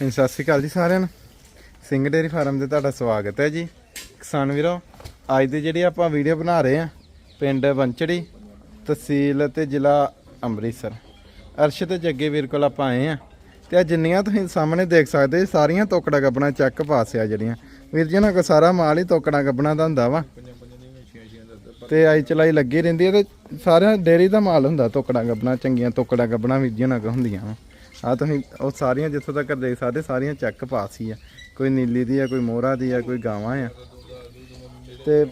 ਹਾਂਜੀ, ਸਤਿ ਸ਼੍ਰੀ ਅਕਾਲ ਜੀ ਸਾਰਿਆਂ ਨੂੰ। ਸਿੰਘ ਡੇਰੀ ਫਾਰਮ ਤੇ ਤੁਹਾਡਾ ਸਵਾਗਤ ਹੈ ਜੀ। ਕਿਸਾਨ ਵੀਰੋ ਅੱਜ ਦੀ ਜਿਹੜੀ ਆਪਾਂ ਵੀਡੀਓ ਬਣਾ ਰਹੇ ਆ ਪਿੰਡ ਬੰਚੜੀ ਤਹਿਸੀਲ ਤੇ ਜ਼ਿਲ੍ਹਾ ਅੰਮ੍ਰਿਤਸਰ। ਅਰਸ਼ ਤੇ ਜੱਗੇ ਵੀਰ ਕੋਲ ਆਪਾਂ ਆਏ ਆ ਤੇ ਆ ਜਿੰਨੀਆਂ ਤੁਸੀਂ ਸਾਹਮਣੇ ਦੇਖ ਸਕਦੇ ਸਾਰੀਆਂ ਤੋਕੜਾ ਗੱਬਣਾ ਚੱਕ ਆ ਜਿਹੜੀਆਂ। ਵੀਰ ਜੀ ਨਾਲ ਕੋ ਸਾਰਾ ਮਾਲ ਹੀ ਤੋਕੜਾ ਗੱਬਣਾ ਦਾ ਹੁੰਦਾ ਵਾ। ਤੇ ਆਈ ਚਲਾਈ ਲੱਗੀ ਰਹਿੰਦੀ ਹੈ ਤੇ ਸਾਰਿਆਂ ਡੇਰੀ ਦਾ ਮਾਲ ਹੁੰਦਾ ਤੋਕੜਾ ਗੱਬਣਾ ਚੰਗੀਆਂ ਤੋਕੜਾ ਗੱਬਣਾ ਵੀਰ ਜੀ ਨਾਲ ਕੋ ਹੁੰਦੀਆਂ ਵਾ। ਆ ਤੁਸੀਂ ਉਹ ਸਾਰੀਆਂ ਜਿੱਥੋਂ ਤੱਕ ਦੇਖ ਸਕਦੇ ਸਾਰੀਆਂ ਚੱਕ ਪਾਸ ਆ। ਕੋਈ ਨੀਲੀ ਦੀ ਆ ਕੋਈ ਮੋਹਰਾ ਦੀ ਆ ਕੋਈ ਗਾਵਾਂ ਆ। ਤੇ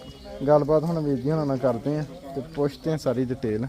ਗੱਲਬਾਤ ਹੁਣ ਵੀਰ ਜੀ ਹੁਣਾਂ ਨਾਲ ਕਰਦੇ ਆ ਤੇ ਪੁੱਛਦੇ ਆ ਸਾਰੀ ਡਿਟੇਲ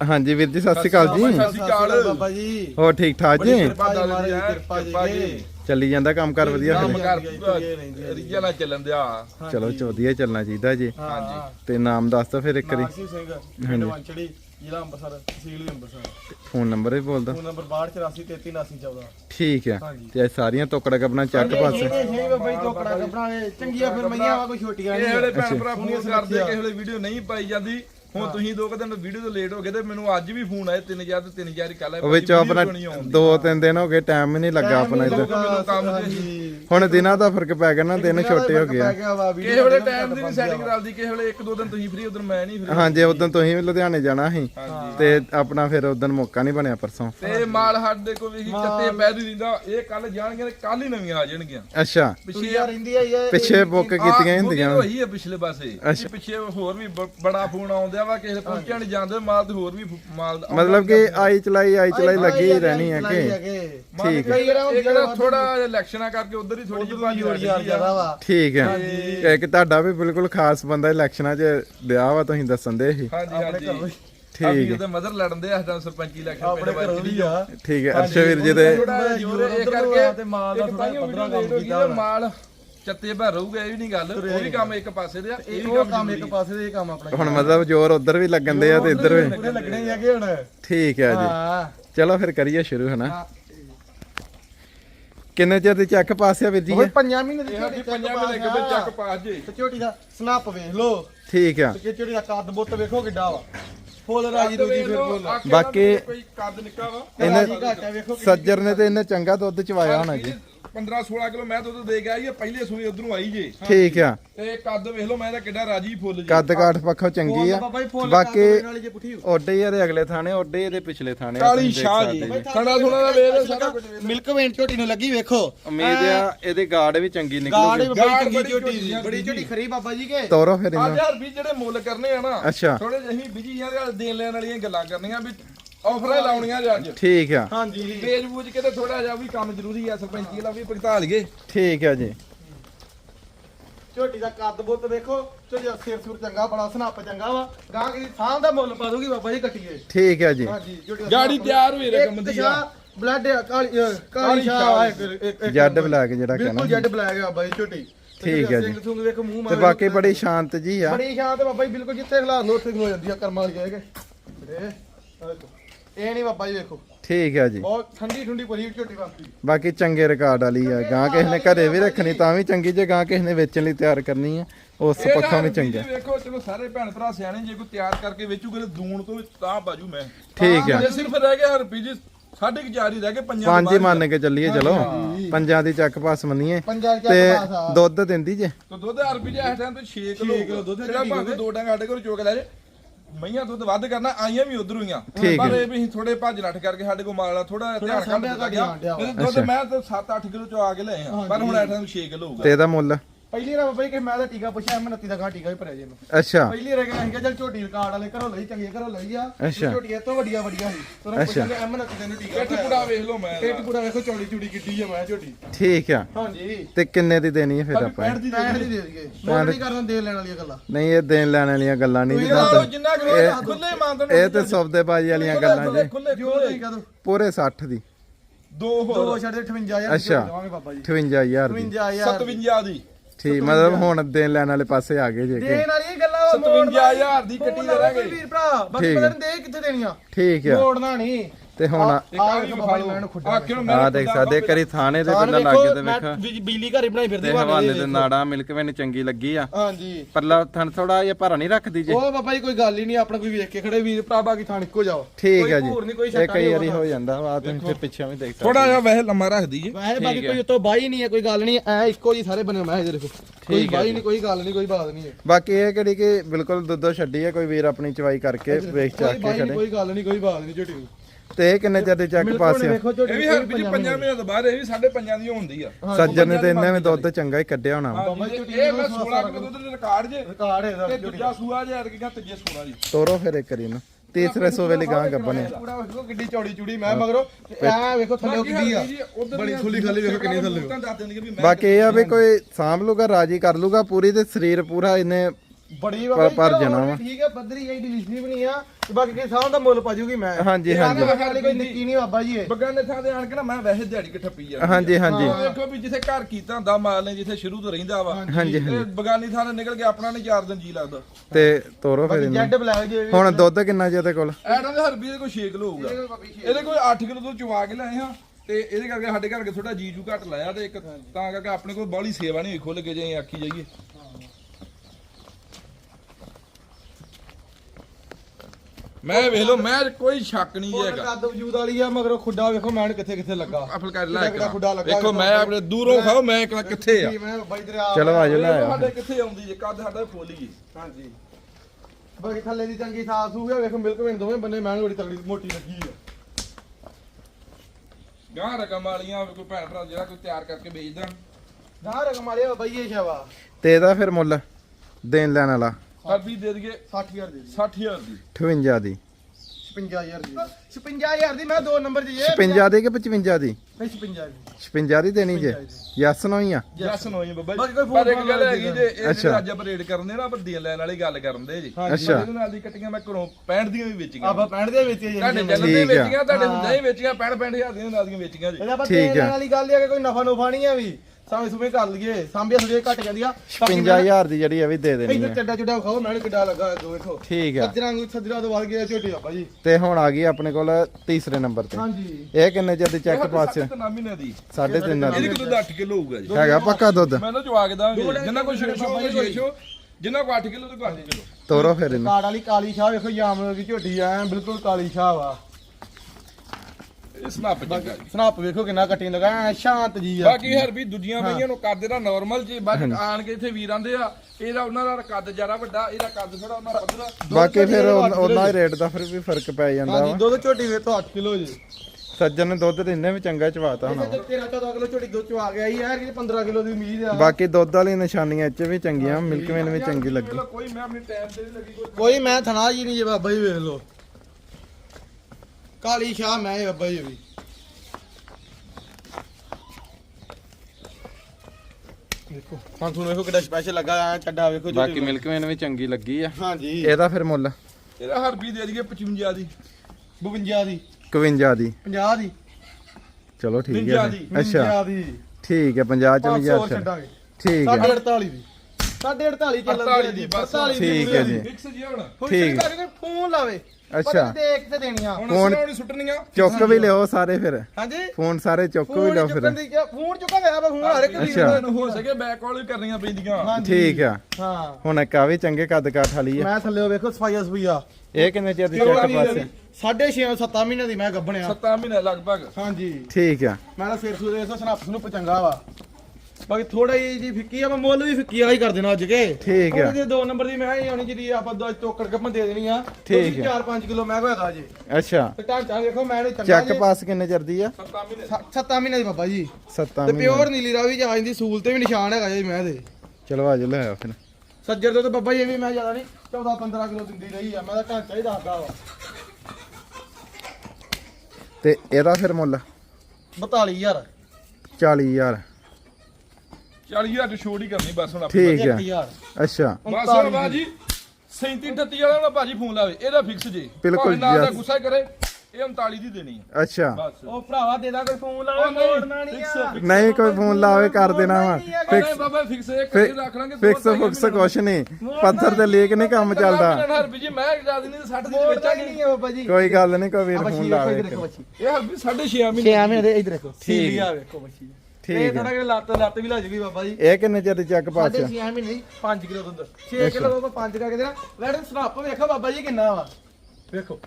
ਹਾਂਜੀ ਵੀਰ ਜੀ ਸਤਿ ਸ਼੍ਰੀ ਅਕਾਲ ਜੀ। ਸਤਿ ਸ਼੍ਰੀ ਅਕਾਲ ਬਾਬਾ ਜੀ। ਹੋਰ ਠੀਕ ਠਾਕ ਜੀ? ਕਿਰਪਾ ਜੀ। ਚੱਲੀ ਜਾਂਦਾ ਕੰਮ ਕਰ ਵਧੀਆ ਕੰਮ ਫਿਰ? ਕਰ ਰੀਜਾ ਨਾਲ ਚੱਲਣ ਦਿਆ। ਚਲੋ ਚ ਵਧੀਆ ਚੱਲਣਾ ਚਾਹੀਦਾ ਜੀ। ਹਾਂਜੀ। ਤੇ ਨਾਮ ਦੱਸ ਦੋ ਫਿਰ ਇੱਕ ਵਾਰੀ। ਸਿੰਘ ਵਾਂਚੜੀ ਜ਼ਿਲ੍ਹਾ ਅੰਮ੍ਰਿਤਸਰ ਤਹਿਸੀਲ ਵੀ ਅੰਮ੍ਰਿਤਸਰ ਫੋਨ ਨੰਬਰ ਵੀ ਬੋਲ ਦੋ ਫੋਨ ਨੰਬਰ 6284337914 ਠੀਕ ਆ ਹਾਂਜੀ। ਤੇ ਇਹ ਸਾਰੀਆਂ ਤੋਕੜਾ ਆਪਣਾ ਚੱਕ ਪਾਸੇ। ਇਹ ਬਾਬਾ ਜੀ ਟੋਕੜਾ ਕੱਪੜਾ ਚੰਗੀਆਂ ਫਿਰ ਮਈਆਂ ਵਾ ਕੋਈ ਛੋਟੀਆਂ ਇਹ ਨਹੀਂ ਵੇਲੇ ਭੈਣ ਭਰਾ ਫੋਨ ਕਰਦੇ ਕਿਸੇ ਵੇਲੇ ਵੀਡੀਓ ਨਹੀਂ ਪਾਈ ਜਾਂਦੀ। ਹੁਣ ਤੁਸੀਂ ਦੋ ਕੁ ਦਿਨ ਵੀਡੀਓ ਤੋਂ ਲੇਟ ਹੋ ਗਏ ਤੇ ਮੈਨੂੰ ਅੱਜ ਵੀ ਫੋਨ ਆਏ 3000 ਤੇ 3000 ਹੀ ਕੱਲ ਉਹ ਵਿੱਚ ਆਪਣਾ ਦੋ ਤਿੰਨ ਦਿਨ ਹੋ ਗਏ ਟਾਈਮ ਹੀ ਨਹੀਂ ਲੱਗਾ ਆਪਣਾ ਇੱਧਰ। ਮੈਨੂੰ ਕੰਮ ਤੇ ਹਾਂਜੀ। ਹੁਣ ਦਿਨਾਂ ਦਾ ਫ਼ਰਕ ਪੈ ਗਿਆ ਨਾ ਦਿਨ ਛੋਟੇ ਹੋ ਗਏ ਆ। ਵਾ ਕਿਸੇ ਵੇਲੇ ਟਾਈਮ ਦੀ ਨਹੀਂ ਸੈਟਿੰਗ ਕਰਾਲਦੀ ਕਿਸੇ ਵੇਲੇ ਇੱਕ ਦੋ ਦਿਨ ਤੁਸੀਂ ਫ੍ਰੀ ਉਧਰ ਮੈਂ ਨਹੀਂ ਫ੍ਰੀ ਹਾਂਜੀ ਉਦੋਂ ਤੁਸੀਂ ਵੀ ਲੁਧਿਆਣੇ ਜਾਣਾ ਸੀ ਤੇ ਆਪਣਾ ਫਿਰ ਉਦੋਂ ਮੌਕਾ ਨਹੀਂ ਬਣਿਆ ਪਰਸੋਂ। ਤੇ ਮਾਲ ਸਾਡੇ ਕੋਲ ਵੀ ਚੱਤੇ ਪੈ ਦੀ ਦਿੰਦਾ ਇਹ ਕੱਲ ਜਾਣਗੇ ਤੇ ਕੱਲ ਹੀ ਨਵੀਆਂ ਆ ਜਾਣਗੀਆਂ। ਅੱਛਾ। ਪਿੱਛੇ ਰਹਿੰਦੀ ਆ ਇਹ ਪਿੱਛੇ ਬੁੱਕ ਕੀਤੀਆਂ ਹੁੰਦੀਆਂ। ਹੋਈ ਹੈ ਪਿਛਲੇ ਪਾਸੇ। ਪਿੱਛੇ ਹੋਰ ਵੀ ਬੜਾ ਫੋਨ ਆਉਂਦਿਆ ਵਾ ਕਿਸੇ ਪਹੁੰਚਿਆ ਨਹੀਂ ਜਾਂਦੇ ਮਾਲ ਤੇ ਹੋਰ ਵੀ ਮਾਲ ਦਾ- ਮਤਲਬ ਕਿ ਆਈ ਚਲਾਈ ਆਈ ਚਲਾਈ ਲੱਗੀ ਹੀ ਰਹਿਣੀ ਹੈ ਕਿ। ਠੀਕ ਕਈ ਵਾਰ ਇਹ ਕਿਹੜਾ ਥੋੜਾ ਇਲੈਕਸ਼ਨਾਂ ਕਰਕੇ ਉਧਰ ਹੀ ਥੋੜੀ ਜਿਹੀ ਭਾਜੀ ਯਾਰ ਜ਼ਿਆਦਾ ਵਾ। ਠੀਕ ਹੈ। ਇਹ ਕਿ ਤੁਹਾਡਾ ਵੀ ਬਿਲਕੁਲ ਖਾਸ ਬੰਦਾ ਇਲੈਕਸ਼ਨਾਂ 'ਚ ਦਿਆ ਵਾ ਤੁਸੀਂ ਦੱਸਣ ਦੇ ਸੀ। ਹਾਂਜੀ ਹਾਂਜੀ। ਠੀਕ ਠੀਕ ਹੈ। ਉਹਦੇ ਮਦਰ ਲੜਨ ਦੇ ਆ ਸਰਪੰਚੀ ਇਲੈਕਸ਼ਨ ਆਪਣੇ ਘਰੋਂ ਵੀ ਆ। ਠੀਕ ਹੈ ਅਰਸ਼ਵੀਰ ਜੀ ਦੇ ਥੋੜਾ ਜੋਰ ਇਹ ਕਰਕੇ ਆ ਤੇ ਮਾਲ ਦਾ ਇੱਕ video late ਹੋ ਗਈ ਕੀਤਾ ਤੇ ਮਾਲ ਚੱਤੇ ਭਰ ਰਹੂਗਾ ਇਹ ਵੀ ਨਹੀਂ ਗੱਲ। ਉਹ ਵੀ ਕੰਮ ਇੱਕ ਪਾਸੇ ਦੇ ਆ ਇਹ ਇਹ ਵੀ ਉਹ ਕੰਮ ਕੰਮ ਇੱਕ ਪਾਸੇ ਦੇ ਇਹ ਕੰਮ ਆਪਣਾ। ਹੁਣ ਮਤਲਬ ਜ਼ੋਰ ਉਧਰ ਵੀ ਲੱਗਣ ਦੇ ਆ ਤੇ ਇੱਧਰ ਵੀ। ਪੂਰੇ ਲੱਗਣੇ ਹੀ ਹੈਗੇ ਹੁਣ। ਠੀਕ ਹੈ ਜੀ। ਹਾਂ। ਚਲੋ ਫਿਰ ਕਰੀਏ ਸ਼ੁਰੂ ਹਨਾ। ਕਿੰਨੇ ਚਿਰ ਦੀ ਚੱਕ ਪਾਸਿਆ ਵੀਰ ਜੀ ਇਹ? ਪੰਜਾਂ ਮਹੀਨੇ ਦੀ ਇਹ ਝੋਟੀ ਵੀ ਪੰਜਾਂ ਮਹੀਨੇ ਕਿਤੇ ਚੱਕ ਪਾਸ ਜੇ। ਤੇ ਝੋਟੀ ਦਾ ਸਨੱਪ ਵੇਖ ਲੋ ਠੀਕ ਆ। ਤੇ ਝੋਟੀ ਦਾ ਕੱਦ ਬੁੱਤ ਵੇਖੋ ਕਿੱਡਾ ਵਾ। ਫੁੱਲ ਰਾਜੀ ਰੂਜੀ ਫਿਰ ਫੁੱਲ। ਬਾਕੀ- ਕੋਈ ਕੱਦ ਨਿੱਕਾ ਵਾ। ਰਾਜੀ ਘਾਟਾ ਵੇਖੋ ਸੱਜਰ ਨੇ ਤੇ ਇਹਨੇ ਚੰਗਾ ਦੁੱਧ ਚਵਾਇਆ ਹੋਣਾ ਜੀ। 15 16 ਕਿਲੋ ਮੈਂ ਦੁੱਧ ਦੇ ਗਿਆ ਇਹ ਪਹਿਲੇ ਸੂਏ ਉਧਰੋਂ ਆਈ ਜੇ। ਠੀਕ ਆ। ਤੇ ਕੱਦ ਵੇਖ ਲਓ ਮੈਂ ਤਾਂ ਕਿੱਡਾ ਰਾਜੀ ਫੁੱਲ ਜੀ। ਕੱਦ ਕਾਠ ਪੱਖੋਂ ਚੰਗੀ ਆ। ਜੀ ਬਾਕੀ ਜੇ ਓਡੇ ਇਹਦੇ ਅਗਲੇ ਥਾਣੇ ਓਡੇ ਇਹਦੇ ਪਿਛਲੇ ਥਾਣੇ ਆ, ਕਾਲੀ ਸ਼ਾਹ ਜੀ। ਜੀ। ਖੜਾ ਸੁਣਾ ਦਾ ਵੇਖ ਸਾਰਾ। ਕੁਝ ਮਿਲਕ ਵੇਨ ਝੋਟੀ ਨੂੰ ਲੱਗੀ ਵੇਖੋ। ਉਮੀਦ ਆ ਇਹਦੀ ਗਾਰਡ ਵੀ ਚੰਗੀ ਨਿਕਲੂਗੀ। ਬੜੀ ਗਾੜ ਚੰਗੀ ਬੜੀ ਝੋਟੀ ਆ, ਬੜੀ ਝੋਟੀ ਖਰੀ ਬਾਬਾ ਜੀ ਕੇ। ਤੋਰੋ ਫਿਰ ਆ ਇਹਨਾਂ ਯਾਰ ਵੀ ਜਿਹੜੇ ਮੁੱਲ ਕਰਨੇ ਆ ਨਾ ਅੱਛਾ। ਥੋੜੇ ਜਿਹੇ ਬਿਜ਼ੀ ਯਾਰ ਦੇਣ ਲੈਣ ਵਾਲੀਆਂ ਗੱਲਾਂ ਕਰਨੀਆਂ ਵੀ ਆਫਰਾਂ ਲਾਉਣੀਆਂ ਜੀ ਅੱਜ ਠੀਕ ਆ। ਹਾਂਜੀ। ਵੇਚ ਬੂਝ ਕੇ ਤੇ ਥੋੜਾ ਜਿਹਾ ਵੀ ਕੰਮ ਜ਼ਰੂਰੀ ਆ ਸਰਪੰਚੀ ਵਾਲਾ ਵੀ ਭੁਗਤਾ ਲਈਏ। ਠੀਕ ਆ ਜੀ। ਝੋਟੀ ਦਾ ਕੱਦ ਬੁੱਤ ਵੇਖੋ ਝੋਟੀ ਦਾ ਸਿਰ ਸੁਰ ਚੰਗਾ ਬੜਾ ਸਨੱਪ ਚੰਗਾ ਵਾ। ਗਾਂ ਦੀ ਥਾਂ ਦਾ ਮੁੱਲ ਪਾ ਦੂਗੀ ਬਾਬਾ ਜੀ ਕੱਟੀਏ। ਠੀਕ ਆ ਜੀ। ਹਾਂਜੀ ਝੋਟੀ ਦਾ ਗਾੜੀ ਸਨੱਪ- ਤਿਆਰ ਹੋਈ ਰਕਮ ਇੱਕ ਦੀ ਆ। ਸ਼ਾਹ ਬਲੱਡ ਆ, ਕਾਲੀ ਅ, ਕਾਲੀ ਕਾਲੀ ਸ਼ਾਹ ਸ਼ਾਹ ਆ ਇੱਕ- ਇੱਕ- ਇੱਕ ਜੱਡ ਨੰਬਰ। ਬਲੈਕ ਜਿਹੜਾ ਬਿਲਕੁਲ ਕਹਿਣਾ ਜੱਡ ਬਲੈਕ ਆ ਬਾਬਾ ਜੀ ਝੋਟੀ। ਤੇ ਠੀਕ ਝੋਟੀ ਦਾ ਹੈ ਜੀ। ਸਿੰਘ ਸੁੰਗ ਵੇਖੋ ਮੂੰਹ ਤੇ ਬਾਕੀ ਬੜੀ ਸ਼ਾਂਤ ਜੀ ਆ। ਬੜੀ ਸ਼ਾਂਤ ਬਾਬਾ ਜੀ ਬਿਲਕੁਲ ਜਿੱਥੇ ਖਲਾ ਲੋ ਉੱਥੇ ਖਲੋ ਜਾਂਦੀ ਆ ਕਰਮਾਂ ਵਾਲੀ ਹੈਗੇ ਇਹ ਨਹੀਂ ਬਾਬਾ ਜੀ ਵੇਖੋ। ਠੀਕ ਆ ਜੀ। ਬਹੁਤ ਠੰਡੀ ਠੰਡੀ ਭਰੀ ਝੋਟੀ ਵਾਸਤੇ ਬਾਕੀ ਚੰਗੇ ਰਿਕਾਰਡ ਵਾਲੀ ਆ ਗਾਂ ਕਿਸੇ ਨੇ ਘਰੇ ਵੀ ਰੱਖਣੀ ਤਾਂ ਵੀ ਚੰਗੀ ਜੇ ਗਾਂ ਕਿਸੇ ਨੇ ਵੇਚਣ ਲਈ ਤਿਆਰ ਕਰਨੀ ਆ ਉਸ ਪੱਖੋਂ ਵੀ ਚੰਗਾ। ਵੇਖੋ ਚਲੋ ਸਾਰੇ ਭੈਣ ਭਰਾ ਸਿਆਣੇ ਜੇ ਕੋਈ ਤਿਆਰ ਕਰਕੇ ਵੇਚੂਗੇ ਤੇ ਦੂਣ ਤੋਂ ਤਾਂ ਬਾਜੂ ਮੈਂ। ਠੀਕ ਆ ਜੇ ਸਿਰਫ ਰਹਿ ਗਿਆ ਰੁਪਏ ਜੀ ਸਾਢੇ ਹੀ ਰਹਿ ਗਏ ਪੰਜਾਂ ਪੰਜ ਹੀ ਮੰਨ ਕੇ ਚੱਲੀਏ ਚਲੋ। ਪੰਜਾਂ ਦੀ ਚੱਕ ਪਾਸ ਮੰਨੀਏ। ਪੰਜਾਂ ਤੇ ਪਾਸ ਆ। ਦੁੱਧ ਦਿੰਦੀ ਜੇ? ਤੇ ਦੁੱਧ ਰੁਪਏ ਜੀ ਇਸ ਟਾਈਮ ਤੇ 6 ਕਿਲੋ ਦੁੱਧ ਜਿਹੜਾ ਦੀ? ਭਾਵੇਂ ਦੋ ਡੰਗ ਸਾਡੇ ਕੋਲ ਚੋਕ ਲੈ ਜੇ। ਮਈਆਂ ਦੁੱਧ ਵੱਧ ਕਰਨਾ ਆਈਆਂ ਵੀ ਉਧਰੋਂ ਹੀ ਆ। ਠੀਕ ਪਰ। ਇਹ ਵੀ ਅਸੀਂ ਥੋੜੇ ਭੱਜ ਨੱਠ ਕਰਕੇ ਸਾਡੇ ਕੋਲ ਮਾਲ ਥੋੜਾ ਧਿਆਨ ਘੱਟ ਗਿਆ। ਦੁੱਧ ਮੈਂ ਤਾਂ 7-8 ਕਿਲੋ ਚੋਂ ਆ ਕੇ ਲਏ ਆ ਪਰ ਹੁਣ ਟਾਈਮ 6 ਕਿਲੋ ਹੋਊਗਾ। ਤੇ ਇਹਦਾ ਮੁੱਲ? ਪਹਿਲੀ ਵਾਰ ਜੀ ਕਿ ਮੈਂ ਤਾਂ ਟੀਕਾ ਪੁੱਛਿਆ ਮੈਂ 29 ਦਾ ਘਾ ਟੀਕਾ ਵੀ ਭਰਿਆ ਜੇ ਇਹਨੂੰ। ਅੱਛਾ। ਪਹਿਲੀ ਵਾਰ ਗਿਆ ਸੀਗਾ ਚਲ ਝੋਟੀ ਰਿਕਾਰਡ ਵਾਲੇ ਘਰੋਂ ਲਈ ਚੰਗੇ ਘਰੋਂ ਲਈ ਆ। ਅੱਛਾ। ਝੋਟੀ ਇਹ ਤੋਂ ਵੱਡੀਆਂ ਵੱਡੀਆਂ ਸੀ ਤੁਹਾਨੂੰ ਅੱਛਾ। ਪੁੱਛਾਂਗੇ ਐਮ 29 ਨੂੰ ਟੀਕਾ ਪੇਟ ਪੂੜਾ ਵੇਖ ਲਓ ਮੈਂ ਪੇਟ ਪੂੜਾ ਵੇਖੋ ਚੌੜੀ ਚੂੜੀ ਕਿੱਡੀ ਆ ਮੈਂ ਝੋਟੀ। ਠੀਕ ਆ। ਹਾਂਜੀ। ਤੇ ਕਿੰਨੇ ਦੀ ਦੇਣੀ ਹੈ ਫਿਰ ਆਪਾਂ? 65 ਦੀ ਪੈਣ ਦੀ ਦੇ ਦਈਏ। ਮੋੜ ਨਹੀਂ ਕਰਨ ਦੇ ਲੈਣ ਵਾਲੀਆਂ ਗੱਲਾਂ। ਨਹੀਂ ਇਹ ਦੇਣ ਲੈਣ ਵਾਲੀਆਂ ਗੱਲਾਂ ਨਹੀਂ ਇਹਦਾ ਜਿੱਦਾਂ ਜਿੰਨਾ ਕਿ ਖੁੱਲੇ ਮੰਨਦੇ ਇਹ ਤੇ ਸੌਦੇਬਾਜ਼ੀ ਵਾਲੀਆਂ ਗੱਲਾਂ ਜੀ। ਖੁੱਲੇ ਜੋ ਤੁਸੀਂ ਕਹਦੋ ਪੂਰੇ 60 ਦੀ। ਦੋ ਹੋਰ। ਦੋ ਛੱਡ ਦੇ 58000 ਅੱਛਾ। ਦੇਵਾਂਗੇ ਬਾਬਾ ਜੀ। 58000 ਦੀ। 58000 57 ਦੀ। ਠੀਕ ਮਤਲਬ ਹੁਣ ਦੇਣ ਲੈਣ ਵਾਲੇ ਪਾਸੇ ਆ ਗਏ ਜੇ ਦੇਣ ਵਾਲੀਆਂ ਗੱਲਾਂ ਵਾ, 57000 ਦੀ ਕੱਟੀ ਮੋੜਨਾ ਦੇਵਾਂਗੇ। ਵੀਰ ਭਰਾ ਬਾਕੀ ਠੀਕ ਪਤਾ। ਨਹੀਂ ਦੇ ਕਿੱਥੇ ਦੇਣੀਆਂ ਠੀਕ ਆ ਮੋੜਨਾ ਨਹੀਂ ਤੇ ਹੁਣ ਆ- ਆ ਵੀ ਖੁੱਡਾ ਆ ਕਿਉਂ ਆ ਦੇਖ ਸਕਦੇ ਕਰੀ ਥਾਣੇ ਦੇ ਤਾਂ ਬੰਦਾ ਵੇਖੋ ਲੱਗੇ ਤੇ ਵੇਖ। ਬਿਜ- ਬਿਜਲੀ ਘਰ ਬਣਾਈ ਫਿਰਦੀ ਤੇ ਹਵਾਲੇ ਦੇ ਤੇ ਨਾੜਾ ਮਿਲਕ ਵੇ ਚੰਗੀ ਲੱਗੀ ਆ। ਹਾਂਜੀ। ਪਰਲਾ ਥਣ ਥੋੜਾ ਜਿਹਾ ਭਰਾ ਨਹੀਂ ਰੱਖਦੀ ਜੇ। ਉਹ ਬਾਬਾ ਜੀ ਕੋਈ ਗੱਲ ਹੀ ਨਹੀਂ ਆਪਣਾ ਕੋਈ ਵੇਖ ਕੇ ਖੜੇ ਵੀਰ ਭਰਾ ਬਾਕੀ ਥਾਣ ਇੱਕੋ ਜਾਓ। ਠੀਕ ਹੈ ਜੀ। ਭੂਰ ਨਹੀਂ, ਕੋਈ ਇਹ ਕਈ ਵਾਰੀ। ਹੋ ਜਾਂਦਾ ਵਾ ਤੁਸੀਂ ਫਿਰ ਪਿੱਛੇ ਵੀ ਦੇਖ ਸਕਦੇ ਥੋੜਾ ਜਿਹਾ ਵੈਸੇ ਲੰਮਾ ਰੱਖਦੀ ਜੀ ਵੈਸੇ ਬਾਕੀ। ਕੋਈ ਉਤੋਂ ਬਾਈ ਨਹੀਂ ਹੈ ਕੋਈ ਗੱਲ ਨਹੀਂ ਐ ਇੱਕੋ ਜੀ ਸਾਰੇ ਬਣੇ ਮੈਂ ਇਹਦੇ ਦੇਖੋ। ਕੋਈ ਬਾਈ ਜੀ। ਨਹੀਂ ਕੋਈ ਗੱਲ ਨਹੀਂ ਕੋਈ ਬਾਤ ਨਹੀਂ ਹੈ। ਬਾਕੀ ਇਹ ਕਿਹੜੀ ਕਿ ਬਿਲਕੁਲ ਦੁੱਧੋ ਛੱਡੀ ਹੈ ਕੋਈ ਵੀਰ ਆਪਣੀ ਚਵਾਈ ਕਰਕੇ ਵੇਖ ਚੱਕ ਕੇ ਖੜੇ। ਕੋਈ ਗੱਲ ਨਹੀਂ ਕੋਈ ਬਾਤ ਨਹੀਂ ਝੋਟੀ ਤੇ ਇਹ ਕਿੰਨੇ ਚਿਰ ਦੇ ਚੱਕ ਪਾਸੇ ਆ? ਵੇਖੋ ਝੋਟੀ ਇਹ ਵੀ ਹਰ ਵੀ ਪੰਜਾਂ ਮਹੀਨਿਆਂ ਤੋਂ ਬਾਅਦ ਇਹ ਵੀ ਸਾਢੇ ਪੰਜਾਂ ਦੀ ਹੁੰਦੀ ਆ। ਸੱਜਣ ਨੇ ਤੇ ਇੰਨੇ ਵੀ ਦੁੱਧ ਚੰਗਾ ਹੀ ਕੱਢਿਆ ਹੋਣਾ। ਇਹ ਮੈਂ 16 ਕਿਲੋ ਦੁੱਧ ਦੇ ਰਿਕਾਰਡ ਜੇ ਰਿਕਾਰਡ ਹੈ ਤੇ ਦੂਜਾ ਸੂਆ ਜੇ ਅਰਗੀਆਂ ਤੀਜੇ ਸੂਆ ਜੀ। ਤੋਰੋ ਫਿਰ ਇੱਕ ਕਰੀ ਨੂੰ ਤੀਸਰੇ ਸੂਵੇ ਲਈ ਗਾਂ ਗੱਬਣੇ ਪੂਰਾ ਵੇਖੋ ਕਿੱਡੀ ਚੌੜੀ ਚੂੜੀ ਮੈਂ ਮਗਰੋਂ। ਐ ਵੇਖੋ ਥੱਲੇ ਕਿੱਡੀ ਆ। ਬੜੀ ਖੁੱਲੀ ਖਾਲੀ ਵੇਖੋ ਕਿੰਨੀ ਥੱਲੇ ਬਾਕੀ ਇਹ ਆ ਵੀ ਕੋਈ ਸਾਂਭ ਲੂਗਾ ਰਾਜੀ ਕਰ ਲੂਗਾ ਪੂਰੀ ਤੇ ਸਰੀਰ ਪੂਰਾ ਇਹਨੇ ਬੜੀ ਬਾਬਾ ਪਰ ਜਾਣਾ ਵਾ। ਠੀਕ ਹੈ ਬੱਦਰੀ ਲਿਖਣੀ ਵੀ ਨਹੀਂ ਆ ਤੇ ਬਾਕੀ ਕਿਸੇ ਸਾਹ ਦਾ ਮੁੱਲ ਪਾ ਜੂਗੀ ਮੈਂ। ਹਾਂਜੀ, ਇਹ ਹਾਂਜੀ। ਆਹ ਵਾਲੀ ਕੋਈ ਨਿੱਕੀ ਨਹੀਂ ਬਾਬਾ ਜੀ ਇਹ। ਬਗਾਨੇ ਥਾਂ ਤੇ ਆਣ ਕੇ ਨਾ ਮੈਂ ਵੈਸੇ ਦਿਹਾੜੀ ਕਿ ਠੱਪੀ ਜਾ ਹਾਂਜੀ ਹਾਂਜੀ। ਵੇਖੋ ਵੀ ਜਿੱਥੇ ਘਰ ਕੀਤਾ ਹੁੰਦਾ ਮਾਲ ਨੇ ਜਿੱਥੇ ਸ਼ੁਰੂ ਤੋਂ ਰਹਿੰਦਾ ਵਾ। ਹਾਂਜੀ। ਇਹ ਬਗਾਨੀ ਥਾਂ ਤੇ ਨਿਕਲ ਕੇ ਆਪਣਾ ਨਹੀਂ ਚਾਰ ਦਿਨ ਜੀ ਲੱਗਦਾ। ਤੇ ਤੋਰੋ ਫਿਰ ਇਹਨੂੰ। ਜੈਡ ਬਲੈਕ ਜੀ ਹੁਣ ਦੁੱਧ ਕਿੰਨਾ ਜੇ ਇਹਦੇ ਕੋਲ? ਐਡਮ ਦੇ ਹਰਬੀ ਦੇ ਕੋਈ 6 ਕਿਲੋ ਹੋਊਗਾ। ਇਹਦੇ ਕੋਈ 8 ਕਿਲੋ ਤੋਂ ਚਵਾ ਕੇ ਲਾਏ ਹਾਂ ਤੇ ਇਹਦੇ ਕਰਕੇ ਸਾਡੇ ਘਰ ਕੇ ਥੋੜਾ ਜੀਜੂ ਘੱਟ ਲਾਇਆ ਤੇ ਇੱਕ ਤਾਂ ਕਰਕੇ ਆਪਣੇ ਕੋਲ ਬਾਹਲੀ ਸੇਵਾ ਨਹੀਂ ਖੁੱਲ ਕੇ ਜੇ ਆਖੀ ਜਾਈਏ। ਮੈਂ ਵੇਖ ਲਓ ਮੈਂ ਕੋਈ ਸ਼ੱਕ ਨਹੀਂ ਉਹ ਹੈਗਾ। ਕੱਦ ਵਜੂਦ ਵਾਲੀ ਆ ਮਗਰੋਂ ਖੁੱਡਾ ਵੇਖੋ ਮੈਂ ਕਿੱਥੇ ਕਿੱਥੇ ਲੱਗਾ। ਆ ਫੁਲਕਾਰੀ ਕਿੱਡਾ ਲੈ ਖੁੱਡਾ ਲੱਗਾ ਵੇਖੋ ਮੈਂ ਆਪਣੇ ਦੂਰੋਂ ਖਾਓ ਮੈਂ ਕਿੱਥੇ ਆ? ਜੀ, ਮੈਂ ਬਾਈ ਦਰਿਆ ਚਲੋ ਲੈ ਵੇਖੋ ਆਓ ਸਾਡੇ ਕਿੱਥੇ ਆਉਂਦੀ ਜੇ ਕੱਦ ਸਾਡਾ ਫੁੱਲ ਹੀ ਹਾਂਜੀ। ਬਾਕੀ ਥੱਲੇ ਦੀ ਚੰਗੀ ਸਾਫ਼ ਸੂਹ ਆ ਵੇਖੋ ਮਿਲਕ ਵੇਨ ਦੋਵੇਂ ਬੰਨੇ ਮੈਂ ਬੜੀ ਤਗੜੀ ਮੋਟੀ ਲੱਗੀ ਆ। ਗਾਂ ਰਕਮ ਵਾਲੀਆਂ ਕੋਈ ਭੈਣ ਭਰਾ ਜਿਹੜਾ ਕੋਈ ਤਿਆਰ ਕਰਕੇ ਵੇਚਦਾ ਗਾਂ ਰਕਮ ਵਾਲੇ ਆ ਬਾਈ ਇਹ ਸ਼ਾਵਾ। ਤੇ ਇਹਦਾ ਫਿਰ ਮੁੱਲ ਦੇਣ ਲੈਣ ਵਾਲਾ। ਹਰਬੀ ਦੇ ਦਈਏ 60000 ਦੇ 60000 ਦੀ। 58 ਦੀ। 56000 ਦੀ। 56000 ਦੀ ਮੈਂ ਦੋ ਨੰਬਰ ਜੀ। 56 ਦੀ ਕਿ 55 ਦੀ? 56 ਦੀ। 56 ਦੀ ਦੇਣੀ ਜੇ। ਯਸ ਨੋ ਹੀ ਆ। ਜੈਸ ਹੋਈ ਬੱਬਾ ਬਾਕੀ ਜੀ ਕੋਈ ਪਰ ਇੱਕ ਗੱਲ ਹੈਗੀ ਜੇ ਇਹ। ਅੱਜ ਰੇਡ ਕਰਨ ਦੇ ਨਾ ਦੇਣ ਲੈਣ ਵਾਲੀ ਗੱਲ ਕਰਨ ਦੇ ਜੀ। ਅੱਛਾ। ਇਹਦੇ ਨਾਲ ਦੀ ਕੱਟੀਆਂ ਮੈਂ ਘਰੋਂ 65 ਦੀਆਂ ਵੀ ਵੇਚੀਆਂ। ਆਪਾਂ ਪੈਣ ਦੇ ਵਿੱਚ ਹੀ ਤੁਹਾਡੇ ਜਨਮ ਦੇ। ਵੇਚੀਆਂ ਤੁਹਾਡੇ ਹੁੰਦੇ ਹੀ ਵੇਚੀਆਂ 65 65000 ਦੀਆਂ ਨਾਲ ਦੀਆਂ ਵੇਚੀਆਂ ਜੀ। ਠੀਕ ਦੇਣ ਆ। ਵਾਲੀ ਗੱਲ ਆ ਕਿ ਕੋਈ ਨਫਾ ਨੁਫਾ ਨਹੀਂ ਆ ਵੀ। ਸਾਵੇਂ ਸੁਵੇਂ ਕਰ ਲਈਏ ਸਾਂਭਿਆ ਸੁਝੇ ਘਟ ਜਾਂਦੀ ਆ 55000 ਦੀ ਜਿਹੜੀ ਇਹ ਵੀ ਦੇ ਦੇਣੀ ਇੱਧਰ ਆ। ਚੱਡਾ ਚੱਡਾ ਖਾਓ ਮੈਨੂੰ ਕਿੱਡਾ ਲੱਗਾ ਦੋ ਵੇਖੋ ਠੀਕ ਆ। ਸੱਜਰਾਂ ਨੂੰ ਸੱਜਰਾਂ ਤੋਂ ਵੱਧ ਗਿਆ ਝੋਟੀ ਬਾਬਾ ਜੀ। ਤੇ ਹੁਣ ਆ ਗਈ ਆਪਣੇ ਕੋਲ ਤੀਸਰੇ ਨੰਬਰ ਤੇ। ਹਾਂਜੀ। ਇਹ ਕਿੰਨੇ ਚਿਰ ਦੀ ਚੈੱਕ ਪਾਸ? ਤੇ ਨਾ ਮਹੀਨੇ ਦੀ? ਸਾਢੇ ਤਿੰਨ ਇਹਦੀ ਦੀ ਕਿ ਦੁੱਧ 8 ਕਿਲੋ ਹੋਊਗਾ ਜੀ। ਹੈਗਾ ਪੱਕਾ ਦੁੱਧ। ਮੈਂ ਤਾਂ ਜਵਾ ਕੇ ਦਾਂਗੇ ਜਿੰਨਾ ਕੋਈ 600 ਕੋਈ 600 ਜਿੰਨਾ ਕੋ 8 ਕਿਲੋ ਤੇ 8 ਕਿਲੋ। ਤੋਰੋ ਫਿਰ ਇਹਨੂੰ। ਕਾੜ ਵਾਲੀ ਕਾਲੀ ਸ਼ਾਹ ਵੇਖੋ ਜਾਮ ਦੀ ਝੋਟੀ ਆ ਬਿਲਕੁਲ ਕਾਲੀ ਸ਼ਾਹ ਵਾ। ਸਨਾਪ ਚੰਗਾ ਜੀ ਸਨਾਪ ਵੇਖੋ ਕਿੰਨਾ ਕੱਟੀ ਲਗਾ ਐਨ ਸ਼ਾਂਤ ਜੀ ਆ। ਬਾਕੀ ਹਰ ਵੀ ਦੂਜੀਆਂ ਬਈਆਂ ਨੂੰ ਕੱਦ ਦਾ ਨਾਰਮਲ ਜੀ ਬਾਕੀ ਆਣ ਕੇ ਇੱਥੇ ਵੀਰ ਆਂਦੇ ਆ ਇਹਦਾ ਉਹਨਾਂ ਦਾ ਕੱਦ ਜ਼ਿਆਦਾ ਵੱਡਾ ਇਹਦਾ ਕੱਦ ਥੋੜਾ ਉਹਨਾਂ ਦਾ ਪੱਧਰਾ ਬਾਕੀ ਫਿਰ ਉਹਨਾਂ ਹੀ ਰੇਟ ਦਾ ਫਿਰ ਵੀ ਫ਼ਰਕ ਪੈ ਜਾਂਦਾ ਹਾਂਜੀ ਵਾ। ਦੁੱਧ ਝੋਟੀ ਵੇ ਤੋਂ 8 ਕਿਲੋ ਜੀ। ਸੱਜਣ ਨੇ ਦੁੱਧ ਤੇ ਇੰਨੇ ਵੀ ਚੰਗਾ ਚਵਾਤਾ ਹੋਣਾ ਵਾ। 13 14 ਕਿਲੋ ਝੋਟੀ ਦੁੱਧ ਚ ਆ ਗਿਆ ਯਾਰ ਕਿ 15 ਕਿਲੋ ਦੀ ਉਮੀਦ ਆ। ਬਾਕੀ ਦੁੱਧ ਵਾਲੀ ਨਿਸ਼ਾਨੀਆਂ ਇੱਚ ਵੀ ਚੰਗੀਆਂ ਮਿਲਕਮੈਨ ਵੀ ਚੰਗੀ ਲੱਗੀ। ਕੋਈ ਮੈਂ ਆਪਣੀ ਟਾਈਮ ਤੇ ਨਹੀਂ ਲੱਗੀ ਕੋਈ ਕੋਈ ਮੈਂ ਥਣਾ ਜੀ ਨਹੀਂ ਜੇ ਬਾਬਾ ਜੀ ਵੇਖ ਲੋ ਕਾਲੀ ਸ਼ਾਹ ਮੈਂ ਇਹ ਬਾਬਾ ਜੀ ਵੀ। ਦੇਖੋ। ਹਾਂ ਤੁਹਾਨੂੰ ਵੇਖੋ ਕਿੱਡਾ ਸਪੈਸ਼ਲ ਲੱਗਾ ਆ ਚੱਡਾ ਵੇਖੋ ਝੋਟੀ ਬਾਕੀ ਨੂੰ। ਮਿਲਕਮੈਨ ਵੀ ਚੰਗੀ ਲੱਗੀ ਆ। ਹਾਂਜੀ। ਇਹਦਾ ਫਿਰ ਮੁੱਲ। ਇਹਦਾ ਹਰ ਵੀ ਦੇ ਦਈਏ 55 ਦੀ 52 ਦੀ 51 ਦੀ। 50 ਦੀ। ਚਲੋ ਠੀਕ ਹੈ 52 ਦੀ, ਅੱਛਾ। 52 ਦੀ। ਠੀਕ ਹੈ 50 ਚ 500 ਹਜ਼ਾਰ ਛੱਡ ਛੱਡਾਂਗੇ। ਠੀਕ ਹੈ। 48 ਦੀ। ਸਾਢੇ 48 ਚੱਲਣ 48 ਦੀ ਬਸ। 48 ਦੀ ਠੀਕ ਹੈ ਜੀ। ਫਿਕਸ ਜੀ ਹੁਣ। ਹੁਣ ਠੀਕ। ਕਰਕੇ ਫੋਨ ਲਾਵੇ। ਅੱਛਾ। ਪਰ ਦੇਖ ਤੇ ਦੇਣੀਆਂ ਹੁਣ ਫੋਨ- ਸੁਣਾਉਣੀ ਸੁੱਟਣੀਆਂ। ਚੁੱਕ ਵੀ ਲਿਓ ਸਾਰੇ ਫਿਰ। ਹਾਂਜੀ। ਫੋਨ ਸਾਰੇ ਚੁੱਕ ਵੀ ਲਿਓ ਫਿਰ। ਫੋਨ ਚੁੱਕਾ ਗਿਆ ਪਰ ਫੋਨ ਹਰ ਇੱਕ ਅੱਛਾ। ਨੂੰ ਹੋ ਸਕੇ ਬੈਕ ਕਾਲ ਵੀ ਕਰਨੀਆਂ ਪੈਂਦੀਆਂ। ਹਾਂਜੀ। ਠੀਕ ਆ। ਹਾਂ। ਹੁਣ ਇੱਕ ਆ ਵੀ ਚੰਗੇ ਕੱਦ ਕਾਠ ਵਾਲੀ ਆ। ਮੈਂ ਥੱਲੇ ਵੇਖੋ ਸਫਾਈਆ ਸਫਾਈਆ ਇਹ ਕਿੰਨੇ ਚਿਰ ਦੀ ਚੱਕ ਪਾਸੇ ਸਾਢੇ 6 7 ਮਹੀਨੇ ਦੀ ਮੈਂ ਗੱਭਣਿਆ। 7 ਮਹੀਨੇ ਲਗਭਗ। ਹਾਂਜੀ। ਠੀਕ ਆ। ਮੈਂ ਤਾਂ ਸਿਰ ਸੂਰੇ ਇਸ ਸਨੱਪ ਨੂੰ ਚੰਗਾ ਵਾ। ਬਾਕੀ ਥੋੜਾ ਜਿਹੀ ਜੀ ਫਿੱਕੀ ਆ ਮੈਂ ਮੁੱਲ ਵੀ ਫਿੱਕੀ ਵਾਲਾ ਹੀ ਕਰ ਦੇਣਾ ਅੱਜ ਕੇ। ਠੀਕ ਆ। ਜੇ 2 ਨੰਬਰ ਦੀ ਮੈਂ ਹੀ ਆਉਣੀ ਜਿਹੜੀ ਆਪਾਂ ਦੋ ਟੋਕੜ ਕੱਪਾਂ ਦੇ ਦੇਣੀ ਆ ਠੀਕ ਆ। 4-5 ਕਿਲੋ ਮੈਂ ਹੈਗਾ ਜੀ ਅੱਛਾ। ਤੇ ਢਾਂਚਾ ਵੇਖੋ ਮੈਂ ਇਹ ਚੰਗਾ ਚੱਕ ਪਾਸ ਕਿੰਨੇ ਚਿਰ ਦੀ ਆ? 7 ਮਹੀਨੇ। 7 ਮਹੀਨੇ ਦੀ ਬਾਬਾ ਜੀ। 7 ਤੇ ਪਿਓਰ ਨੀਲੀ ਰਾਵੀ ਜਹਾਜ਼ ਦੀ ਸੂਲ ਤੇ ਵੀ ਨਿਸ਼ਾਨ ਹੈਗਾ ਜੀ ਮੈਂ ਦੇ ਚਲੋ ਆਜੋ ਲੈ ਆਓ ਫਿਰ। ਸੱਜਰ ਤੋਂ ਤਾਂ ਬਾਬਾ ਜੀ ਇਹ ਵੀ ਮੈਂ ਜ਼ਿਆਦਾ ਨਹੀਂ 14 15 ਕਿਲੋ ਦਿੰਦੀ ਰਹੀ ਆ ਮੈਂ ਤਾਂ ਢਾਂਚਾ ਹੀ ਦੱਸਦਾ ਵਾ। ਤੇ ਇਹਦਾ ਫਿਰ ਮੁੱਲ? 42000 40000 40000 ਤੇ ਛੋੜ ਹੀ ਕਰਨੀ ਬਸ ਹੁਣ ਆਪਣੀ ਠੀਕ ਆ 1000 ਅੱਛਾ। ਬਸ ਹੁਣ ਬਾਜੀ 37 38 ਵਾਲਾ ਨਾ ਭਾਜੀ ਫੋਨ ਲਾਵੇ ਇਹਦਾ ਫਿਕਸ ਜੀ। ਬਿਲਕੁਲ ਭਾਵੇਂ ਨਾ ਦਾ yes। ਗੁੱਸਾ ਕਰੇ ਇਹ 39 ਦੀ ਦੇਣੀ ਆ ਅੱਛਾ। ਬਸ। ਉਹ ਭਰਾਵਾ ਦੇ ਦਾ ਕੋਈ ਫੋਨ ਲਾਵੇ ਉਹ ਨਹੀਂ, ਮੋੜਨਾ ਨਹੀਂ fix, ਆ। fix। ਨਹੀਂ ਕੋਈ ਫੋਨ ਲਾਵੇ ਕਰ ਦੇਣਾ ਵਾ। ਨਹੀਂ ਫਿਕਸ ਬਾਬਾ ਫਿਕਸ ਇਹ ਕਰੀ ਰੱਖ ਲਾਂਗੇ ਫਿਕਸ ਫੁਕਸ ਕੁਛ ਨਹੀਂ। ਪੱਥਰ ਤੇ ਲੇਕ ਨਹੀਂ ਕੰਮ ਚੱਲਦਾ। ਹਰਬੀ ਜੀ ਮੈਂ ਜ਼ਿਆਦਾ ਨਹੀਂ 60 ਦੀ ਮੋੜਨਾ ਹੀ ਵੇਚਾਂਗੇ ਨਹੀਂ। ਆ ਬਾਬਾ ਜੀ ਕੋਈ ਗੱਲ ਨਹੀਂ ਕੋਈ ਵੀਰ ਫੋਨ ਲਾਵੇ ਇਹ ਹਰਬੀ 6.5 ਮਹੀਨੇ 6 ਮਹੀਨੇ ਦੇ ਇਧਰ ਦੇਖੋ। ਠੀਕ। ਸੀਲੀਆ ਵੇਖੋ ਬੱਚੀ ਠੀਕ ਹੈ। ਥੋੜਾ ਕਿ ਲੱਤ ਲੱਤ ਵੀ ਲੱਜ ਗਈ ਬਾਬਾ ਜੀ। ਇਹ ਕਿੰਨੇ ਚਿਰ ਦੀ ਚੱਕ ਪਾਸ ਸਾਡੇ 6 ਮਹੀਨੇ 5 ਕਿਲੋ ਦੁੱਧ। 6 ਕਿਲੋ ਦੁੱਧ 5 ਕਰਕੇ ਦੇਣਾ ਵੈੜ ਸਨੱਪ ਵੇਖੋ ਬਾਬਾ ਜੀ ਕਿੰਨਾ ਵਾ। ਵੇਖੋ।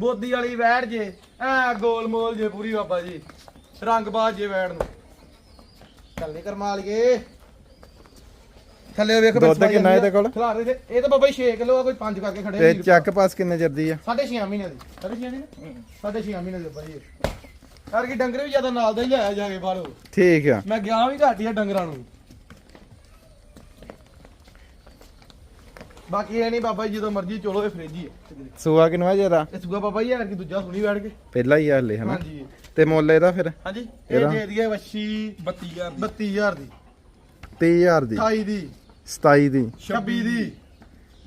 ਬੋਦੀ ਵਾਲੀ ਵੈੜ ਜੇ। ਐ ਗੋਲ ਮੋਲ ਜੇ ਪੂਰੀ ਬਾਬਾ ਜੀ। ਰੰਗਬਾਜ਼ ਜੇ ਵੈੜ ਨੂੰ। ਚੱਲੇ ਕਰਮਾ ਲਈਏ ਥੱਲੇ ਵੇਖੋ ਦੁੱਧ ਕਿੰਨਾ ਇਹਦੇ ਕੋਲ? ਖਿਲਾਰੇ ਦੇ ਇਹ ਤਾਂ ਬਾਬਾ ਜੀ 6 ਕਿਲੋ ਆ ਕੋਈ 5 ਕਰਕੇ ਖੜੇ ਤੇ ਚੱਕ ਪਾਸ ਕਿੰਨੇ ਚਿਰ ਦੀ ਆ? ਸਾਢੇ 6 ਮਹੀਨੇ ਦੀ। ਸਾਢੇ 6 ਮਹੀਨੇ? ਸਾਢੇ 6 ਮਹੀਨੇ ਦੇ ਬਾਈ ਹਰ ਕੀ ਡੰਗਰ ਵੀ ਜ਼ਿਆਦਾ ਨਾਲ ਦਾ ਹੀ ਲਿਆਇਆ ਜਾਗੇ ਬਾਹਰੋਂ। ਠੀਕ ਆ। ਮੈਂ ਗਿਆ ਵੀ ਘੱਟ ਹੀ ਆ ਡੰਗਰਾਂ ਨੂੰ। ਬਾਕੀ ਇਹ ਨਹੀਂ ਬਾਬਾ ਜੀ ਜਦੋਂ ਮਰਜ਼ੀ ਚੋਲੋ ਇਹ ਫ੍ਰਿਜ ਹੀ ਹੈ ਸੂਆ ਕਿੰਨਾ ਜਰਾ? ਇਹ ਸੁਗਾ ਬਾਬਾ ਜੀ ਯਾਰ ਕੀ ਦੂਜਾ ਸੁਣੀ ਬੈਠ ਕੇ। ਪਹਿਲਾ ਹੀ ਆ ਹਲੇ ਹਨਾ? ਹਾਂਜੀ। ਤੇ ਮੁੱਲ ਇਹਦਾ ਫਿਰ? ਹਾਂਜੀ ਇਹ ਇਹਦਾ? ਦੇ ਦਈਏ ਵੱਛੀ 32000 ਦੀ। 32000 ਦੀ। 30000 ਦੀ। 28 ਦੀ। 27 ਦੀ। 26 ਦੀ।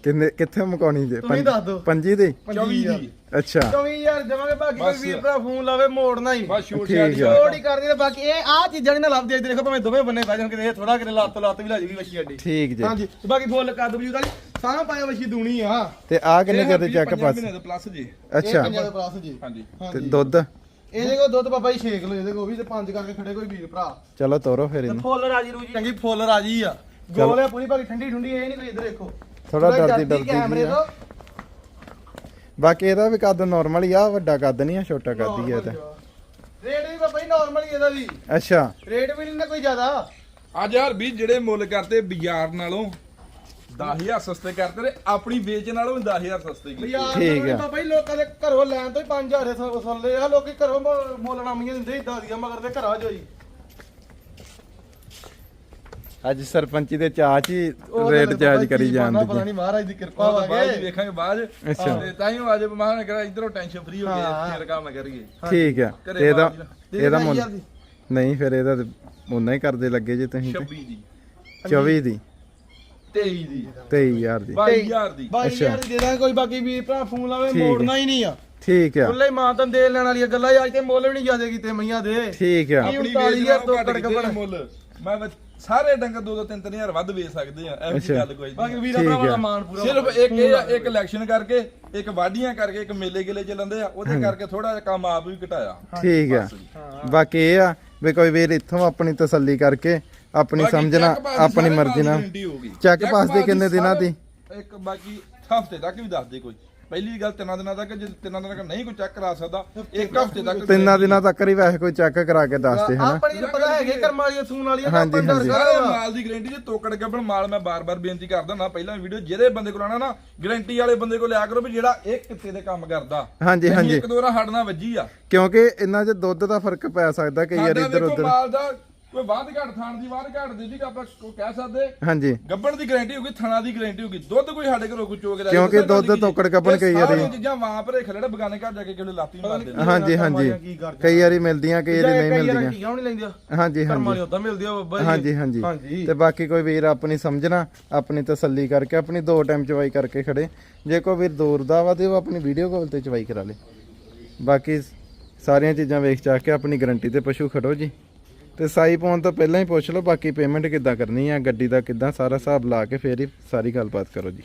ਕਿੰਨੇ ਕਿੱਥੇ ਮੁਕਾਉਣੀ ਜੇ? ਤੁਸੀਂ ਦੱਸ ਦਿਓ। ਪੰਜੀ ਦੀ? 24 ਦੀ। ਅੱਛਾ। 24000 ਜਮਾਂਗੇ ਬਾਕੀ ਕੋਈ ਬਸ। ਵੀਰ ਭਰਾ ਫੋਨ ਲਾਵੇ ਮੋੜਨਾ ਹੀ। ਬਸ ਛੋਟ ਠੀਕ ਛਾੜੀ ਆ। ਛੋੜ ਹੀ ਕਰਦੇ ਨੇ ਬਾਕੀ ਇਹ ਆ ਚੀਜ਼ਾਂ ਨਹੀਂ ਨਾ ਲੱਭਦੀ ਇੱਧਰ ਦੇਖੋ ਭਾਵੇਂ ਦੋਵੇਂ ਬੰਨੇ ਬਹਿ ਜਾਣ ਕਿਤੇ ਇਹ ਥੋੜਾ ਕਿਤੇ ਲੱਤ ਲੱਤ ਵੀ ਲਾ ਜੂਗੀ ਵੱਛੀ ਅੱਡੀ ਠੀਕ ਜੀ। ਹਾਂਜੀ ਤੇ ਬਾਕੀ ਫੁੱਲ ਕੱਦ ਬਜੂਦਾ ਜੀ। ਸਾਰਾ ਪਾਇਆ ਵੱਛੀ ਦੂਣੀ ਆ। ਤੇ ਆ ਕਿੰਨੇ ਚਿਰ ਦੀ ਚੱਕ ਪਾਸ ਮਹੀਨੇ ਦੇ ਪਲੱਸ ਜੀ। ਅੱਛਾ। ਇਹ ਪੰਜਾਂ ਦੇ ਪਲੱਸ ਜੀ। ਹਾਂਜੀ। ਤੇ ਹਾਂਜੀ ਦੁੱਧ? ਇਹਦੇ ਕੋਲ ਦੁੱਧ ਬਾਬਾ ਜੀ 6 ਕਿਲੋ ਇਹਦੇ ਕੋਲ ਵੀ ਤੇ 5 ਕਰਕੇ ਖੜੇ ਕੋਈ ਵੀਰ ਭਰਾ। ਚਲੋ ਤੋਰੋ ਫਿਰ ਤੇ ਇਹਨੂੰ। ਫੁੱਲ ਰਾਜੀ ਰੂਜੀ। ਚੰਗੀ ਫੁੱਲ ਰਾਜੀ ਆ। ਗੋਲ ਪੂਰੀ ਬਾਕੀ ਠੰਡੀ ਠੰਡੀ ਇਹ ਨਹੀਂ ਕੋਈ ਇੱਧਰ ਦੇਖੋ। ਥੋੜਾ ਡਰਦੀ ਡਰਦੀ ਕੈਮਰੇ ਜੀ ਆ। ਤੋਂ। ਬਾਕੀ ਇਹਦਾ ਵੀ ਕੱਦ ਨਾਰਮਲ ਹੀ ਆ ਵੱਡਾ ਕੱਦ ਨਹੀਂ ਆ ਛੋਟਾ ਕੱਦ ਹੀ ਆ ਤੇ ਰੇਟ ਵੀ ਬਾਬਾ ਜੀ ਨਾਰਮਲ ਹੀ ਇਹਦਾ ਵੀ। ਅੱਛਾ। ਰੇਟ ਵੀ ਨਹੀਂ ਨਾ ਕੋਈ ਜ਼ਿਆਦਾ। ਅੱਜ ਯਾਰ ਵੀ ਜਿਹੜੇ ਮੁੱਲ ਕਰਤੇ ਬਾਜ਼ਾਰ ਨਾਲੋਂ 10000 ਸਸਤੇ ਕਰਤੇ ਤੇ ਆਪਣੀ ਵੇਚ ਨਾਲੋਂ ਵੀ 10000 ਸਸਤੇ ਕੀਤੇ। ਠੀਕ ਆ। ਬਾਬਾ ਜੀ ਲੋਕਾਂ ਦੇ ਘਰੋਂ ਲੈਣ ਤੋਂ ਹੀ 5000 ਵਸਲੇ ਆ ਲੋਕੀ ਘਰੋਂ ਮੋ- ਮੁੱਲ ਨਾਮੀਆਂ ਦਿੰਦੇ ਇਦਾਂ ਦੀਆਂ ਮਗਰ ਦੇ ਘਰਾਂ ਜੋ ਜੀ ਅੱਜ ਸਰਪੰਚੀ ਦੇ ਚਾਹ ਚ ਹੀ ਰੇਟ ਬਾਬਾ ਕਰੀ ਬਣਨਾ, ਪਤਾ ਜਾਂਦੇ ਨਹੀਂ ਮਹਾਰਾਜ ਦੀ ਕਿਰਪਾ ਵਾਗੇ। ਚ ਵੇਖਾਂਗੇ ਬਾਅਦ। ਅੱਛਾ। ਤੇ ਤਾਂ ਹੀ ਅੱਜ ਮਹਾਨ ਕਰਾ ਇਧਰੋਂ ਟੈਨਸ਼ਨ ਫ੍ਰੀ ਹੋ ਹਾਂ। ਗਏ ਫਿਰ ਕੰਮ ਕਰੀਏ। ਠੀਕ ਆ। ਤੇ ਇਹਦਾ ਇਹਦਾ ਦੇ। ਦੀ। ਨਹੀਂ ਫਿਰ ਇਹਦਾ ਉਨਾ ਹੀ ਕਰਦੇ ਲੱਗੇ ਜੇ ਤੁਸੀਂ ਤੇ। 26 ਦੀ। 24 ਦੀ। 23 ਦੀ। 23000 ਦੀ। 22000 ਦੀ। ਬਾਈ ਅੱਛਾ। ਯਾਰ ਦੇ ਦਾਂਗੇ ਕੋਈ ਬਾਕੀ ਵੀ ਭਰਾ ਫੋਨ ਲਾਵੇ ਹੈ। ਮੋੜਨਾ ਹੀ ਨਹੀਂ ਆ। ਠੀਕ ਆ। ਖੁੱਲੇ ਮਾਂ ਤਾਂ ਦੇ ਲੈਣ ਵਾਲੀਆਂ ਗੱਲਾਂ ਅੱਜ ਤੇ ਮੁੱਲ ਵੀ ਨਹੀਂ ਜਿਆਦੇ ਕੀਤੇ ਮਈਆਂ ਦੇ। ਠੀਕ ਆ। ਆਪਣੀ 39 ਵੇਚ ਹਜ਼ਾਰ ਤੋਂ ਘੱਟ। ਮੁੱਲ। ਮੈਂ ਸਾਰੇ ਡੰਗਰ 2 2 3 3000 ਵੱਧ ਵੇਚ ਸਕਦੇ ਆ ਇਹੋ ਜਿਹੀ। ਗੱਲ ਕੋਈ ਬਾਕੀ ਨਹੀਂ ਵੀਰਾ ਠੀਕ ਭਰਾਵਾਂ ਦਾ। ਮਾਨ ਪੂਰਾ ਸਿਰਫ ਇੱਕ ਇਹ ਆ, ਇੱਕ ਇਲੈਕਸ਼ਨ ਕਰਕੇ ਇੱਕ ਵਾਢੀਆਂ ਕਰਕੇ ਇੱਕ ਮੇਲੇ ਗਿਲੇ ਚੱਲਦੇ ਆ ਉਹਦੇ ਕਰਕੇ ਥੋੜਾ ਜਿਹਾ ਕੰਮ ਆਪ ਵੀ ਘਟਾਇਆ। ਠੀਕ ਆ। ਬਾਕੀ ਇਹ ਆ ਵੀ ਕੋਈ ਵੀਰ ਇੱਥੋਂ ਆਪਣੀ ਤਸੱਲੀ ਕਰਕੇ ਆਪਣੀ ਬਾਕੀ ਸਮਝਣਾ check pass ਦੀ ਆਪਣੀ ਸਾਰੇ ਮਰਜ਼ੀ ਨਾਲ ਦੀ guarantee ਹੋਊਗੀ। check pass ਦੀ ਕਿੰਨੇ ਦਿਨਾਂ ਸਾਰੇ- ਦੀ? ਇੱਕ ਬਾਕੀ ਹਫ਼ਤੇ ਤੱਕ ਵੀ ਦੱਸ ਦੇ ਕੋਈ। ਪਹਿਲੀ ਗੱਲ ਤਿੰਨਾਂ ਦਿਨਾਂ ਤੱਕ ਜੇ ਤਿੰਨਾਂ ਦਿਨਾਂ ਤੱਕ ਨਹੀਂ ਕੋਈ ਚੈੱਕ ਕਰਾ ਸਕਦਾ ਇੱਕ ਹਫ਼ਤੇ ਤੱਕ ਤਿੰਨਾਂ ਦਿਨਾਂ ਤੱਕ ਹੀ ਵੈਸੇ ਕੋਈ ਚੈੱਕ ਕਰਾ ਕੇ ਦੱਸਦੇ ਹਨਾ ਆਪਣੀ ਨੂੰ ਪਤਾ ਹੈਗੇ ਕਰਮ ਵਾਲੀਆਂ ਸੂਣ ਵਾਲੀਆਂ ਤਾਂ ਹਾਂਜੀ, ਹਾਂਜੀ। ਸਾਰੇ? ਮਾਲ ਦੀ ਗਾਰੰਟੀ ਜੇ ਤੋਕੜ ਗੱਬਣ ਮਾਲ ਮੈਂ ਬਾਰ-ਬਾਰ ਬੇਨਤੀ ਕਰਦਾ ਨਾ ਪਹਿਲਾਂ ਵੀਡੀਓ ਜਿਹੜੇ ਬੰਦੇ ਕੋਲ ਆਣਾ ਨਾ ਗਾਰੰਟੀ ਵਾਲੇ ਬੰਦੇ ਕੋਲ ਲਿਆ ਕਰੋ ਵੀ ਜਿਹੜਾ ਇੱਕ ਕਿੱਤੇ ਦੇ ਕੰਮ ਕਰਦਾ ਹਾਂਜੀ, ਨਹੀਂ, ਹਾਂਜੀ। ਇੱਕ ਦੋ ਵਾਰ ਹੜਨਾ ਵੱਜੀ ਆ ਕਿਉਂਕਿ ਇਹਨਾਂ 'ਚ ਦੁੱਧ ਦਾ ਫ਼ਰਕ ਪੈ ਸਕਦਾ ਕਈ ਵਾਰ ਸਾਡਾ ਇੱਧਰ ਦੇਖੋ ਉੱਧਰ ਮਾਲ ਦਾ ਕੋਈ ਵੱਧ ਘੱਟ ਥਾਣ ਦੀ ਵੱਧ ਘੱਟ ਦੀ ਜੀ ਆਪਾਂ ਕੋ ਕਹਿ ਸਕਦੇ। ਹਾਂਜੀ। ਗੱਬਣ ਦੀ ਗਾਰੰਟੀ ਹੋਗੀ ਥਣਾ ਦੀ ਗਾਰੰਟੀ ਹੋਗੀ ਦੁੱਧ ਕੋਈ ਸਾਡੇ ਘਰੋਂ ਕੋਈ ਚੋਕ ਰਿਹਾ ਕਿਉਂਕਿ ਦੁੱਧ ਤੋਕੜ ਗੱਭਣ ਕਈ ਵਾਰੀ- ਚੀਜ਼ਾਂ ਵਾਂ ਭਰੇ ਖੜੇ ਬਗਾਨੇ ਘਰ ਜਾ ਕੇ ਕਿਹੜੇ ਲਾਤੀ ਮਾਰ ਦਿੰਦੇ ਹਾਂਜੀ ਹਾਂਜੀ। ਕਈ ਵਾਰੀ ਮਿਲਦੀਆਂ ਕਈ ਵਾਰੀ ਨਹੀਂ ਮਿਲਦੀਆਂ। ਕਿਉਂ ਨਹੀਂ ਲੈਂਦੀਆਂ। ਹਾਂਜੀ ਹਾਂਜੀ। ਉਦਾਂ ਮਿਲਦੀ ਆ ਬਾਬਾ ਹਾਂਜੀ ਹਾਂਜੀ। ਤੇ ਬਾਕੀ ਕੋਈ ਵੀਰ ਆਪਣੀ ਸਮਝਣਾ ਆਪਣੀ ਤਸੱਲੀ ਕਰਕੇ ਆਪਣੀ ਦੋ ਟਾਈਮ ਚਵਾਈ ਕਰਕੇ ਖੜੇ। ਜੇ ਕੋਈ ਵੀਰ ਦੂਰ ਦਾ ਵਾ ਤੇ ਉਹ ਆਪਣੀ ਵੀਡੀਓ ਕਾਲ ਤੇ ਚਵਾਈ ਕਰਾ ਲੇ। ਬਾਕੀ ਸਾਰੀਆਂ ਚੀਜ਼ਾਂ ਵੇਖ ਚਾ ਕੇ ਆਪਣੀ ਗਾਰੰਟੀ ਤੇ ਪਸ਼ੂ ਖੜੋ ਜੀ। ਤੇ ਸਾਈ ਪਾਉਣ ਤੋਂ ਪਹਿਲਾਂ ਹੀ ਪੁੱਛ ਲਓ ਬਾਕੀ ਪੇਮੈਂਟ ਕਿੱਦਾਂ ਕਰਨੀ ਆ, ਗੱਡੀ ਦਾ ਕਿੱਦਾਂ ਸਾਰਾ ਹਿਸਾਬ ਲਾ ਕੇ ਫੇਰ ਹੀ ਸਾਰੀ ਗੱਲਬਾਤ ਕਰੋ ਜੀ।